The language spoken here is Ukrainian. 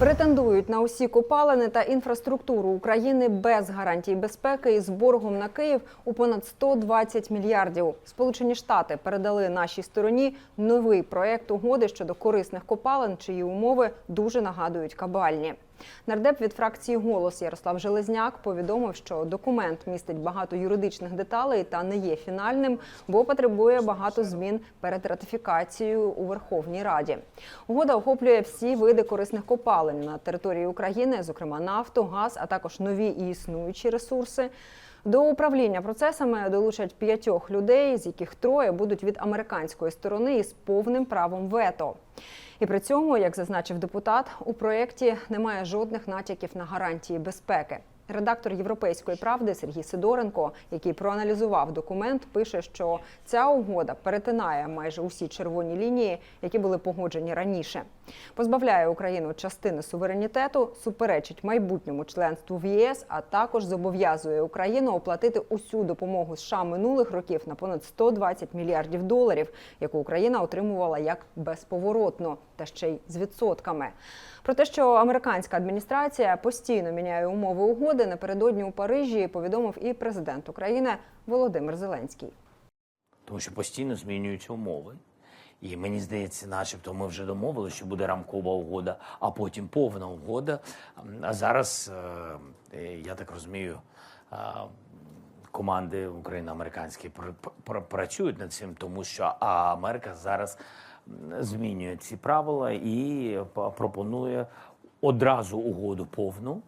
Претендують на усі копалини та інфраструктуру України без гарантій безпеки і з боргом на Київ у понад 120 мільярдів. Сполучені Штати передали нашій стороні новий проект угоди щодо корисних копалин, чиї умови дуже нагадують кабальні. Нардеп від фракції Голос Ярослав Железняк повідомив, що документ містить багато юридичних деталей та не є фінальним, бо потребує багато змін перед ратифікацією у Верховній Раді. Угода охоплює всі види корисних копалин на території України, зокрема нафту, газ, а також нові і існуючі ресурси. До управління процесами долучать п'ятьох людей, з яких троє будуть від американської сторони із повним правом вето. І при цьому, як зазначив депутат, у проєкті немає жодних натяків на гарантії безпеки. Редактор Європейської правди Сергій Сидоренко, який проаналізував документ, пише, що ця угода перетинає майже усі червоні лінії, які були погоджені раніше. Позбавляє Україну частини суверенітету, суперечить майбутньому членству в ЄС, а також зобов'язує Україну оплатити усю допомогу США минулих років на понад 120 мільярдів доларів, яку Україна отримувала як безповоротно та ще й з відсотками. Про те, що американська адміністрація постійно міняє умови угоди, напередодні у Парижі повідомив і президент України Володимир Зеленський. тому що постійно змінюються умови. І мені здається, начебто, ми вже домовилися, що буде рамкова угода, а потім повна угода. А зараз е, е, я так розумію, е, команди україно-американські пр- пр- працюють над цим, тому що Америка зараз змінює ці правила і пропонує одразу угоду повну.